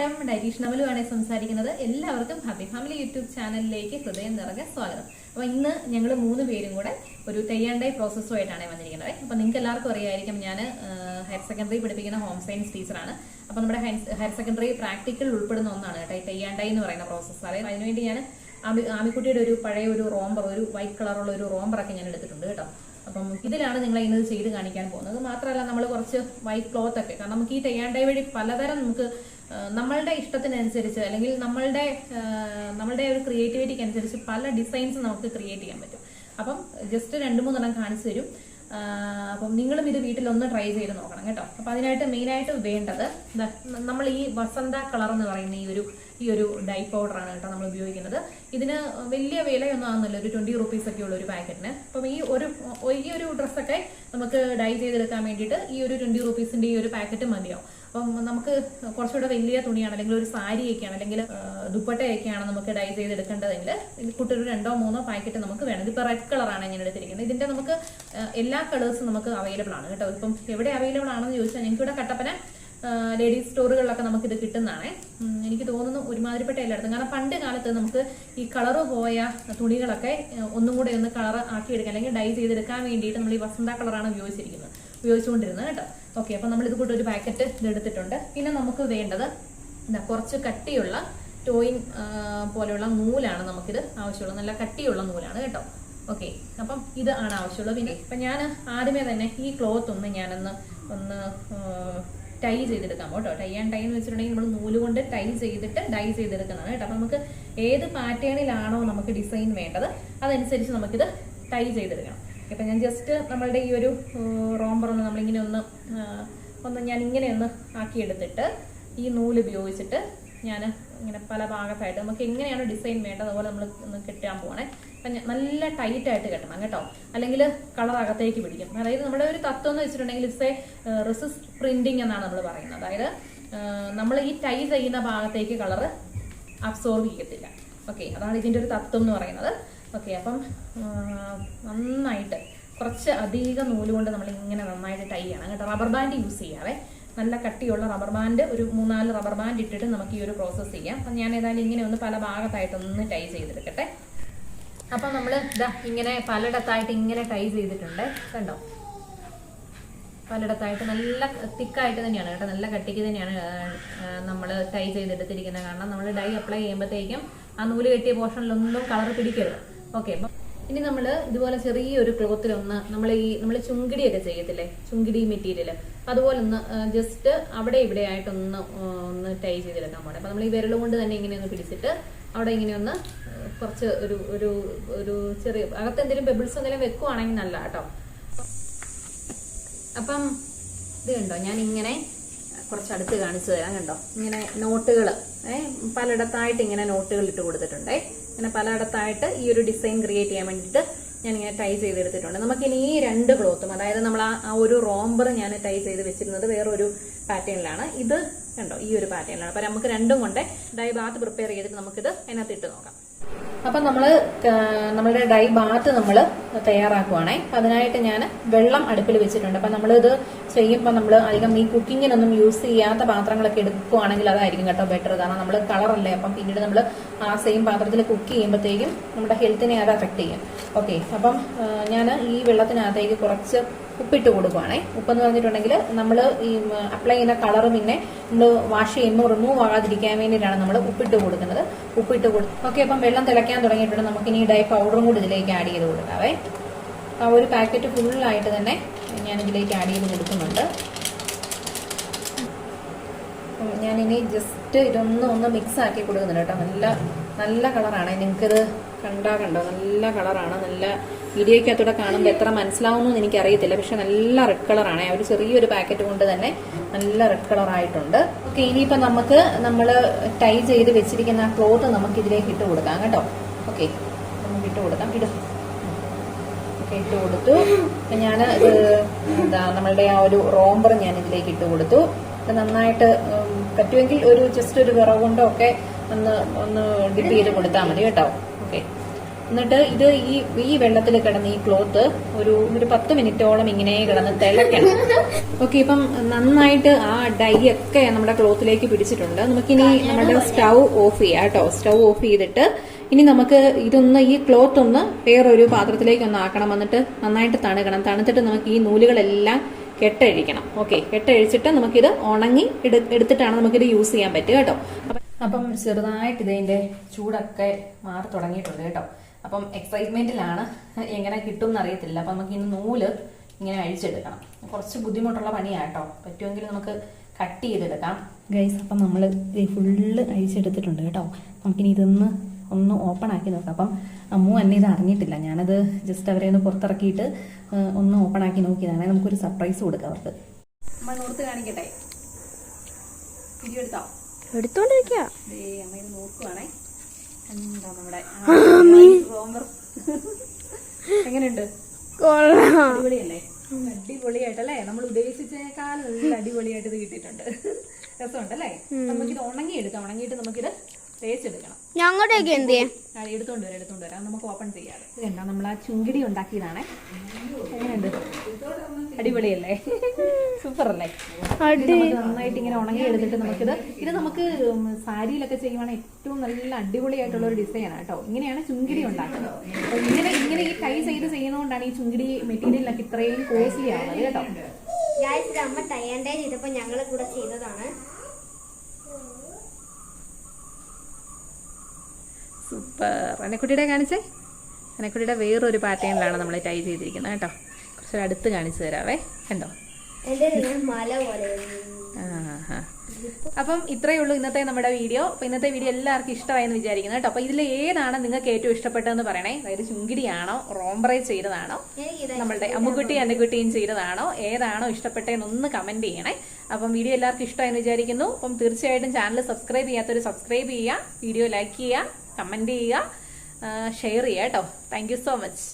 നമസ്കാരം. ഡൈറ്റീഷ് ആണ് സംസാരിക്കുന്നത്. എല്ലാവർക്കും ഹാപ്പി ഫാമിലി യൂട്യൂബ് ചാനലിലേക്ക് ഹൃദയം നിറഞ്ഞ സ്വാഗതം. അപ്പൊ ഇന്ന് ഞങ്ങൾ മൂന്ന് പേരും കൂടെ ഒരു തെയ്യാണ്ടായി പ്രോസസ്സുമായിട്ടാണ് വന്നിരിക്കുന്നത്. അപ്പൊ നിങ്ങൾക്ക് എല്ലാവർക്കും അറിയായിരിക്കും ഞാൻ ഹയർ സെക്കൻഡറി പഠിപ്പിക്കുന്ന ഹോം സയൻസ് ടീച്ചറാണ്. അപ്പൊ നമ്മുടെ ഹയർ സെക്കൻഡറി പ്രാക്ടിക്കൽ ഉൾപ്പെടുന്ന ഒന്നാണ് കേട്ടോ തെയ്യാണ്ടായി എന്ന് പറയുന്ന പ്രോസസ്സ്. അതായത് അതിനുവേണ്ടി ഞാൻ ആമി ആമിക്കുട്ടിയുടെ ഒരു പഴയ ഒരു റോംബർ ഒരു വൈറ്റ് കളറുള്ള ഒരു റോംബറൊക്കെ ഞാൻ എടുത്തിട്ടുണ്ട് കേട്ടോ. അപ്പം ഇതിലാണ് നിങ്ങൾ ഇന്നത് ചെയ്ത് കാണിക്കാൻ പോകുന്നത്. മാത്രമല്ല നമ്മൾ കുറച്ച് വൈറ്റ് ക്ലോത്ത് ഒക്കെ. കാരണം നമുക്ക് ഈ തെയ്യാണ്ടായി വഴി പലതരം നമുക്ക് നമ്മളുടെ ഇഷ്ടത്തിനനുസരിച്ച് അല്ലെങ്കിൽ നമ്മളുടെ നമ്മളുടെ ഒരു ക്രിയേറ്റിവിറ്റിക്ക് അനുസരിച്ച് പല ഡിസൈൻസ് നമുക്ക് ക്രിയേറ്റ് ചെയ്യാൻ പറ്റും. അപ്പം ജസ്റ്റ് രണ്ട് മൂന്നെണ്ണം കാണിച്ചു തരും. അപ്പം നിങ്ങളും ഇത് വീട്ടിലൊന്ന് ട്രൈ ചെയ്ത് നോക്കണം കേട്ടോ. അപ്പം അതിനായിട്ട് മെയിനായിട്ട് വേണ്ടത് നമ്മൾ ഈ വസന്ത കളർ എന്ന് പറയുന്ന ഈ ഒരു ഈ ഒരു ഡൈ പൗഡറാണ് കേട്ടോ നമ്മൾ ഉപയോഗിക്കുന്നത്. ഇതിന് വലിയ വിലയൊന്നും ആകുന്നില്ല ഒരു ട്വന്റി റുപ്പീസ് ഒക്കെ ഉള്ള ഒരു പാക്കറ്റിന് അപ്പം ഈ ഒരു ഈ ഒരു ഡ്രസ്സൊക്കെ നമുക്ക് ഡൈ ചെയ്തെടുക്കാൻ വേണ്ടിയിട്ട് ഈ ഒരു ട്വന്റി റുപ്പീസിന്റെ ഈ ഒരു പാക്കറ്റ് മതിയാവും. അപ്പം നമുക്ക് കുറച്ചുകൂടെ വലിയ തുണിയാണ് അല്ലെങ്കിൽ ഒരു സാരിയൊക്കെയാണ് അല്ലെങ്കിൽ ദുപ്പട്ടയൊക്കെയാണ് നമുക്ക് ഡൈ ചെയ്തെടുക്കേണ്ടതെങ്കിൽ കുട്ടിയൊരു രണ്ടോ മൂന്നോ പാക്കറ്റ് നമുക്ക് വേണം. ഇതിപ്പോൾ റെഡ് കളറാണ് ഞാൻ എടുത്തിരിക്കുന്നത്. ഇതിന്റെ നമുക്ക് എല്ലാ കളേഴ്സും നമുക്ക് അവൈലബിൾ ആണ് കേട്ടോ. ഇപ്പം എവിടെ അവൈലബിൾ ആണെന്ന് ചോദിച്ചാൽ ഞങ്ങൾക്ക് ഇവിടെ കട്ടപ്പന ലേഡീസ് സ്റ്റോറുകളിലൊക്കെ നമുക്ക് ഇത് കിട്ടുന്നതാണ്. എനിക്ക് തോന്നുന്നു ഒരുമാതിരിപ്പെട്ട എല്ലായിടത്തും. കാരണം പണ്ട് കാലത്ത് നമുക്ക് ഈ കളറ് പോയ തുണികളൊക്കെ ഒന്നും കൂടെ ഒന്ന് കളർ ആക്കിയെടുക്കാൻ അല്ലെങ്കിൽ ഡൈ ചെയ്തെടുക്കാൻ വേണ്ടിയിട്ട് നമ്മൾ ഈ വസന്ത കളറാണ് ഉപയോഗിച്ചിരിക്കുന്നത്. ഉപയോഗിച്ചുകൊണ്ടിരുന്നത് കേട്ടോ. ഓക്കെ അപ്പം നമ്മൾ ഇത് കൂട്ട് ഒരു പാക്കറ്റ് ഇതെടുത്തിട്ടുണ്ട് പിന്നെ നമുക്ക് വേണ്ടത് എന്താ കുറച്ച് കട്ടിയുള്ള ടോയിൻ പോലെയുള്ള നൂലാണ് നമുക്കിത് ആവശ്യമുള്ളത്. നല്ല കട്ടിയുള്ള നൂലാണ് കേട്ടോ. ഓക്കെ അപ്പം ഇത് ആണ് ആവശ്യമുള്ളത്. പിന്നെ ഇപ്പം ഞാൻ ആദ്യമേ തന്നെ ഈ ക്ലോത്ത് ഒന്ന് ഞാനൊന്ന് ഒന്ന് ടൈ ചെയ്തെടുക്കാം കേട്ടോ. ടൈ ആൻഡ് ടൈ എന്ന് വെച്ചിട്ടുണ്ടെങ്കിൽ നമ്മൾ നൂൽ കൊണ്ട് ടൈ ചെയ്തിട്ട് ഡൈ ചെയ്തെടുക്കുന്നതാണ് കേട്ടോ. അപ്പം നമുക്ക് ഏത് പാറ്റേണിലാണോ നമുക്ക് ഡിസൈൻ വേണ്ടത് അതനുസരിച്ച് നമുക്കിത് ടൈ ചെയ്തെടുക്കണം. ഇപ്പം ഞാൻ ജസ്റ്റ് നമ്മളുടെ ഈ ഒരു റോംബർ ഒന്ന് നമ്മളിങ്ങനെ ഒന്ന് ഒന്ന് ഞാൻ ഇങ്ങനെ ഒന്ന് ആക്കിയെടുത്തിട്ട് ഈ നൂൽ ഉപയോഗിച്ചിട്ട് ഞാൻ ഇങ്ങനെ പല ഭാഗത്തായിട്ട് നമുക്ക് എങ്ങനെയാണ് ഡിസൈൻ വേണ്ടത് അതുപോലെ നമ്മൾ കെട്ടാൻ പോകണേ നല്ല ടൈറ്റ് ആയിട്ട് കെട്ടണം കേട്ടോ. അല്ലെങ്കിൽ കളർ അകത്തേക്ക് പിടിക്കും. അതായത് നമ്മുടെ ഒരു തത്വം എന്ന് വെച്ചിട്ടുണ്ടെങ്കിൽ ഇറ്റ്സ് എ റിസിസ് പ്രിന്റിംഗ് എന്നാണ് നമ്മൾ പറയുന്നത്. അതായത് നമ്മൾ ഈ ടൈ ചെയ്യുന്ന ഭാഗത്തേക്ക് കളർ അബ്സോർബ് ചെയ്യത്തില്ല. ഓക്കെ അതാണ് ഇതിന്റെ ഒരു തത്വം എന്ന് പറയുന്നത്. ഓക്കെ അപ്പം നന്നായിട്ട് കുറച്ച് അധികം നൂൽ കൊണ്ട് നമ്മൾ ഇങ്ങനെ നന്നായിട്ട് ടൈ ചെയ്യണം. കേട്ടോ റബ്ബർ ബാൻഡ് യൂസ് ചെയ്യാവേ. നല്ല കട്ടിയുള്ള റബ്ബർ ബാൻഡ് ഒരു മൂന്നാൽ റബ്ബർ ബാൻഡ് ഇട്ടിട്ട് നമുക്ക് ഈ ഒരു പ്രോസസ്സ് ചെയ്യാം. അപ്പം ഞാൻ ഏതായാലും ഇങ്ങനെ ഒന്ന് പല ഭാഗത്തായിട്ടൊന്ന് ടൈ ചെയ്തെടുക്കട്ടെ. അപ്പം നമ്മൾ ഇതാ ഇങ്ങനെ പലയിടത്തായിട്ട് ഇങ്ങനെ ടൈ ചെയ്തിട്ടുണ്ട്. കണ്ടോ? പലയിടത്തായിട്ട് നല്ല തിക്കായിട്ട് തന്നെയാണ് കേട്ടോ. നല്ല കട്ടിക്ക് തന്നെയാണ് നമ്മൾ ടൈ ചെയ്തെടുത്തിരിക്കുന്നത്. കാരണം നമ്മൾ ഡൈ അപ്ലൈ ചെയ്യുമ്പോഴത്തേക്കും ആ നൂൽ കെട്ടിയ പോർഷനിലൊന്നും കളർ പിടിക്കരുത്. ഓക്കെ അപ്പം ഇനി നമ്മൾ ഇതുപോലെ ചെറിയൊരു ക്ലോത്തിലൊന്ന് നമ്മൾ ഈ നമ്മൾ ചുങ്കിടിയൊക്കെ ചെയ്യത്തില്ലേ? ചുങ്കിടി മെറ്റീരിയൽ അതുപോലെ ഒന്ന് ജസ്റ്റ് അവിടെ ഇവിടെ ആയിട്ടൊന്ന് ഒന്ന് ടൈ ചെയ്തെടുക്കാൻ പോകണം അപ്പം നമ്മൾ ഈ വിരൽ കൊണ്ട് തന്നെ ഇങ്ങനെ ഒന്ന് പിടിച്ചിട്ട് അവിടെ ഇങ്ങനെ ഒന്ന് കുറച്ച് ഒരു ഒരു ഒരു ചെറിയ അകത്ത് എന്തെങ്കിലും പെബിൾസ് എന്തെങ്കിലും വെക്കുവാണെങ്കിൽ നല്ല കേട്ടോ. അപ്പം ഇത് കണ്ടോ? ഞാൻ ഇങ്ങനെ കുറച്ച് അടുത്ത് കാണിച്ചു തരാം കണ്ടോ? ഇങ്ങനെ നോട്ടുകൾ ഏഹ് പലയിടത്തായിട്ട് ഇങ്ങനെ നോട്ടുകൾ ഇട്ട് കൊടുത്തിട്ടുണ്ടേ. ഇങ്ങനെ പലയിടത്തായിട്ട് ഈ ഒരു ഡിസൈൻ ക്രിയേറ്റ് ചെയ്യാൻ വേണ്ടിയിട്ട് ഞാൻ ഇങ്ങനെ ടൈ ചെയ്തെടുത്തിട്ടുണ്ട്. നമുക്കിനി ഈ രണ്ട് ക്ലോത്തും അതായത് നമ്മൾ ആ ഒരു റോംബർ ഞാൻ ടൈ ചെയ്ത് വെച്ചിരുന്നത് വേറൊരു പാറ്റേണിലാണ് ഇത് കണ്ടോ? ഈ ഒരു പാറ്റേണിലാണ് അപ്പൊ നമുക്ക് രണ്ടും കൊണ്ട് ഡൈ ബാത്ത് പ്രിപ്പയർ ചെയ്തിട്ട് നമുക്കിത് അതിനകത്ത് ഇട്ട് നോക്കാം. അപ്പൊ നമ്മുടെ നമ്മളുടെ ഡൈ ബാത്ത് നമ്മൾ തയ്യാറാക്കുവാണേ. അതിനായിട്ട് ഞാൻ വെള്ളം അടുപ്പിൽ വെച്ചിട്ടുണ്ട്. അപ്പൊ നമ്മളിത് ചെയ്യുമ്പോൾ നമ്മൾ അധികം ഈ കുക്കിങ്ങിനൊന്നും യൂസ് ചെയ്യാത്ത പാത്രങ്ങളൊക്കെ എടുക്കുവാണെങ്കിൽ അതായിരിക്കും കേട്ടോ ബെറ്റർ കാരണം നമ്മൾ കളറല്ലേ അപ്പം പിന്നീട് നമ്മൾ ആ സെയിം പാത്രത്തിൽ കുക്ക് ചെയ്യുമ്പോഴത്തേക്കും നമ്മുടെ ഹെൽത്തിനെ അത് അഫക്ട് ചെയ്യും. ഓക്കെ അപ്പം ഞാൻ ഈ വെള്ളത്തിനകത്തേക്ക് കുറച്ച് ഉപ്പിട്ട് കൊടുക്കുവാണേ. ഉപ്പെന്ന് പറഞ്ഞിട്ടുണ്ടെങ്കിൽ നമ്മൾ ഈ അപ്ലൈ ചെയ്യുന്ന കളർ പിന്നെ നമ്മൾ വാഷ് ചെയ്യുമ്പോൾ റിമൂവ് ആകാതിരിക്കാൻ വേണ്ടിയിട്ടാണ് നമ്മൾ ഉപ്പിട്ട് കൊടുക്കുന്നത്. ഉപ്പിട്ട് കൊടുക്കും ഓക്കെ അപ്പം വെള്ളം തിളയ്ക്കാൻ തുടങ്ങിയിട്ടുണ്ട്. നമുക്ക് ഇനി ഡൈ പൗഡറും കൂടി ഇതിലേക്ക് ആഡ് ചെയ്ത് കൊടുക്കാവേ. ആ ഒരു പാക്കറ്റ് ഫുള്ളായിട്ട് തന്നെ ഞാൻ ഇതിലേക്ക് ആഡ് ചെയ്ത് കൊടുക്കുന്നുണ്ട്. ഞാനിനി ജസ്റ്റ് ഇതൊന്ന് ഒന്ന് മിക്സ് ആക്കി കൊടുക്കുന്നുണ്ട് കേട്ടോ. നല്ല നല്ല കളറാണ് നിങ്ങൾക്കിത് കണ്ടാ കണ്ടോ? നല്ല കളറാണ് നല്ല വീഡിയോയ്ക്കകത്തൂടെ കാണുമ്പോൾ എത്ര മനസ്സിലാവുമെന്ന് എനിക്കറിയത്തില്ല. പക്ഷെ നല്ല റെഡ് കളറാണ് ഒരു ചെറിയൊരു പാക്കറ്റ് കൊണ്ട് തന്നെ നല്ല റെഡ് കളറായിട്ടുണ്ട് ഓക്കെ ഇനിയിപ്പോൾ നമുക്ക് നമ്മൾ ടൈ ചെയ്ത് വെച്ചിരിക്കുന്ന ക്ലോത്ത് നമുക്ക് ഇതിലേക്ക് ഇട്ട് കൊടുക്കാം കേട്ടോ. ഓക്കെ നമുക്ക് ഇട്ട് കൊടുക്കാം. ഇടും. ഇട്ട് കൊടുത്തു. ഞാൻ ഇത് എന്താ നമ്മളുടെ ആ ഒരു റോംബർ ഞാൻ ഇതിലേക്ക് ഇട്ട് കൊടുത്തു. അപ്പം നന്നായിട്ട് പറ്റുമെങ്കിൽ ഒരു ജസ്റ്റ് ഒരു വിറവ് കൊണ്ടോ ഒക്കെ ഒന്ന് ഒന്ന് ഡിപ്പ് ചെയ്ത് കൊടുത്താൽ മതി കേട്ടോ. ഓക്കെ. എന്നിട്ട് ഇത് ഈ ഈ വെള്ളത്തിൽ കിടന്ന് ഈ ക്ലോത്ത് ഒരു ഒരു പത്ത് മിനിറ്റോളം ഇങ്ങനെ കിടന്ന് തിളയ്ക്കണം. ഓക്കെ ഇപ്പം നന്നായിട്ട് ആ ഡൈ ഒക്കെ നമ്മുടെ ക്ലോത്തിലേക്ക് പിടിച്ചിട്ടുണ്ട്. നമുക്കിനി നമ്മുടെ സ്റ്റൗ ഓഫ് ചെയ്യാം കേട്ടോ. സ്റ്റൗ ഓഫ് ചെയ്തിട്ട് ഇനി നമുക്ക് ഇതൊന്ന് ഈ ക്ലോത്ത് ഒന്ന് വേറൊരു പാത്രത്തിലേക്ക് ഒന്ന് ആക്കണം. എന്നിട്ട് നന്നായിട്ട് തണുക്കണം. തണുത്തിട്ട് നമുക്ക് ഈ നൂലുകളെല്ലാം കെട്ടഴിക്കണം. ഓക്കെ കെട്ടഴിച്ചിട്ട് നമുക്കിത് ഉണങ്ങി എടുത്തിട്ടാണ് നമുക്കിത് യൂസ് ചെയ്യാൻ പറ്റുക കേട്ടോ. അപ്പം- അപ്പം ചെറുതായിട്ട് ഇതിന്റെ ചൂടൊക്കെ മാറി തുടങ്ങിയിട്ടുണ്ട് കേട്ടോ. അപ്പം എക്സൈറ്റ്മെന്റിലാണ് എങ്ങനെ കിട്ടും എന്നറിയത്തില്ല അപ്പം നമുക്ക് ഇന്ന് നൂൽ ഇങ്ങനെ അഴിച്ചെടുക്കണം. കുറച്ച് ബുദ്ധിമുട്ടുള്ള പണിയാട്ടോ. കേട്ടോ പറ്റുമെങ്കിൽ നമുക്ക് കട്ട് ചെയ്തെടുക്കാം. ഗൈസ് അപ്പം നമ്മൾ ഫുള്ള് അഴിച്ചെടുത്തിട്ടുണ്ട് കേട്ടോ. നമുക്കിനി ഇതൊന്ന് ഒന്ന് ഓപ്പൺ ആക്കി നോക്കാം. അപ്പം അമ്മു എന്നെ ഇത് അറിഞ്ഞിട്ടില്ല. ഞാനത് ജസ്റ്റ് അവരെ ഒന്ന് പുറത്തിറക്കിയിട്ട് ഒന്ന് ഓപ്പൺ ആക്കി നോക്കിയതാണ്. നമുക്കൊരു സർപ്രൈസ് കൊടുക്കാം അവർക്ക്. അമ്മ നോർത്ത് കാണിക്കട്ടെ? എടുത്തോ? എടുത്തോണ്ടിരിക്കുക ദേ അമ്മ ഇത് നോക്കുവാണേ എന്താ നമ്മുടെ റോംബർ എങ്ങനെയുണ്ട്? അടിപൊളിയല്ലേ? അടിപൊളിയായിട്ടല്ലേ? നമ്മൾ ഉദ്ദേശിച്ചേക്കാൾ അടിപൊളിയായിട്ട് ഇത് കിട്ടിയിട്ടുണ്ട്. രസമുണ്ടല്ലേ? നമുക്കിത് ഉണങ്ങി എടുക്കാം ഉണങ്ങിയിട്ട് നമുക്കിത് തേച്ചെടുക്കണം. ഞങ്ങളുടെയൊക്കെ എന്ത് ചെയ്യാം എടുത്തോണ്ട് വരാം എടുത്തോണ്ട് വരാം. നമുക്ക് ഓപ്പൺ ചെയ്യാം. ഇത് കണ്ടോ? നമ്മൾ ആ ചുങ്കിടി ഉണ്ടാക്കിയതാണേ. എങ്ങനെയുണ്ട്? അടിപൊളിയല്ലേ? സൂപ്പർ അല്ലേ? നന്നായിട്ട് ഇങ്ങനെ ഉണങ്ങി എടുത്തിട്ട് നമുക്കിത് ഇത് നമുക്ക് സാരിയിലൊക്കെ ചെയ്യുവാണെങ്കിൽ ഏറ്റവും നല്ല അടിപൊളിയായിട്ടുള്ള ഒരു ഡിസൈനാണ് കേട്ടോ. ഇങ്ങനെയാണ് ചുങ്കിടി ഉണ്ടാക്കുന്നത്. ഇങ്ങനെ ഇങ്ങനെ ഈ കൈ ചെയ്ത് ചെയ്യുന്നതുകൊണ്ടാണ് ഈ ചുങ്കിടി മെറ്റീരിയലൊക്കെ ഇത്രയും കോസ്റ്റ്ലി ആവുന്നത് കേട്ടോ. അമ്മ തയ്യാണ്ടേ ചെയ്തപ്പോ ഞങ്ങൾ കൂടെ ചെയ്തതാണ്. സൂപ്പർ. അനക്കുട്ടിയുടെ കാണിച്ചേ? അനക്കുട്ടിയുടെ വേറൊരു പാറ്റേണിലാണ് നമ്മൾ ടൈ ചെയ്തിരിക്കുന്നത്. കേട്ടോ. കുറച്ചൊരു അടുത്ത് കാണിച്ചു തരാവേ. കണ്ടോ? മല പോലെ. അപ്പം ഇത്രയേ ഉള്ളൂ ഇന്നത്തെ നമ്മുടെ വീഡിയോ. അപ്പൊ ഇന്നത്തെ വീഡിയോ എല്ലാവർക്കും ഇഷ്ടമായെന്ന് വിചാരിക്കുന്നു കേട്ടോ. അപ്പൊ ഇതിൽ ഏതാണ് നിങ്ങൾക്ക് ഏറ്റവും ഇഷ്ടപ്പെട്ടതെന്ന് പറയണേ? അതായത് ചുങ്കിടിയാണോ റോംബ്രൈ ചെയ്തതാണോ നമ്മളുടെ അമ്മുക്കുട്ടി അന്നുകുട്ടിയും ചെയ്തതാണോ ഏതാണോ ഇഷ്ടപ്പെട്ടതെന്നൊന്ന് കമന്റ് ചെയ്യണേ. അപ്പം വീഡിയോ എല്ലാവർക്കും ഇഷ്ടമായെന്ന് വിചാരിക്കുന്നു. അപ്പം തീർച്ചയായിട്ടും ചാനൽ സബ്സ്ക്രൈബ് ചെയ്യാത്തവർ സബ്സ്ക്രൈബ് ചെയ്യുക വീഡിയോ ലൈക്ക് ചെയ്യുക കമന്റ് ചെയ്യുക ഷെയർ ചെയ്യുക കേട്ടോ. Thank so much